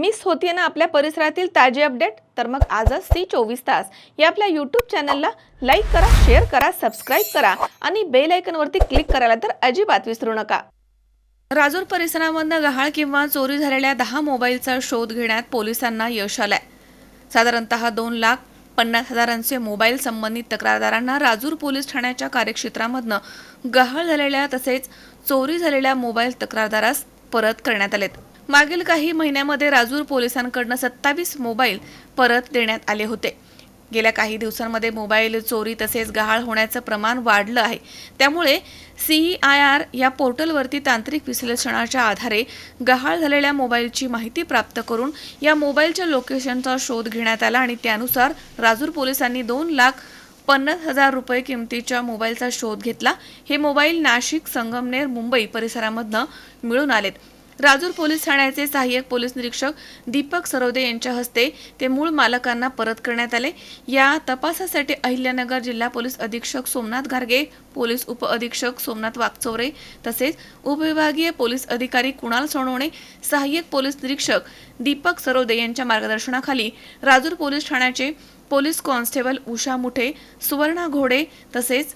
Miss होतीये ना आपल्या परिसरातील ताजे अपडेट? तर मग आजच सी चोवीस तास. या आपल्या यूट्यूब चॅनलला लाईक करा शेअर करा सबस्क्राईब करा आणि बेल आयकनवरती क्लिक करायला तर अजिबात विसरू नका. राजूर परिसरामधनं गहाळ किंवा चोरी झालेल्या दहा मोबाईलचा शोध घेण्यात पोलिसांना यश आलंय. साधारणतः दोन लाख पन्नास हजारांचे मोबाईल संबंधित तक्रारदारांना राजूर पोलीस ठाण्याच्या कार्यक्षेत्रामधनं गहाळ झालेल्या तसेच चोरी झालेल्या मोबाईल तक्रारदारास परत करण्यात आलेत. मागील काही महिन्यामध्ये राजूर पोलिसांकडनं सत्तावीस मोबाईल परत देण्यात आले होते. गेल्या काही दिवसांमध्ये मोबाईल चोरी तसेच गहाळ होण्याचं प्रमाण वाढलं आहे. त्यामुळे सीई आय आर या पोर्टलवरती तांत्रिक विश्लेषणाच्या आधारे गहाळ झालेल्या मोबाईलची माहिती प्राप्त करून या मोबाईलच्या लोकेशनचा शोध घेण्यात आला आणि त्यानुसार राजूर पोलिसांनी दोन लाख पन्नास हजार रुपये किमतीच्या मोबाईलचा शोध घेतला. हे मोबाईल नाशिक संगमनेर मुंबई परिसरामधनं मिळून आलेत. राजूर पोलीस ठाण्याचे सहाय्यक पोलीस निरीक्षक दीपक सरोदे यांच्या हस्ते ते मूळ मालकांना परत करण्यात आले. या तपासासाठी अहिल्यानगर जिल्हा पोलीस अधीक्षक सोमनाथ घारगे पोलीस उप अधीक्षक सोमनाथ वागचौरे तसेच उपविभागीय पोलीस अधिकारी कुणाल सोनवणे सहाय्यक पोलीस निरीक्षक दीपक सरोदे यांच्या मार्गदर्शनाखाली राजूर पोलीस ठाण्याचे पोलीस कॉन्स्टेबल उषा मुठे सुवर्णा घोडे तसेच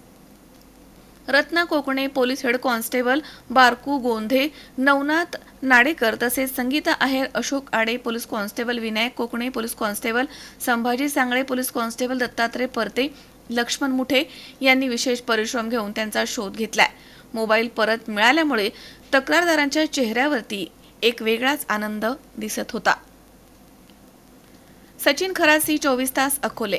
Ratna Kokane police head constable Barku Gondhe Navnath Nadekar तसेच Sangeeta Aher Ashok Ade police constable Vinayak Kokane police constable Sambhaji Sangle police constable Dattatray Parte Laxman Muthe यांनी विशेष परिश्रम घेऊन त्यांचा शोध घेतलाय. मोबाईल परत मिळाल्यामुळे तक्रारदारांच्या चेहऱ्यावरती एक वेगळाच आनंद दिसत होता. सचिन खरासी चोवीस तास अकोले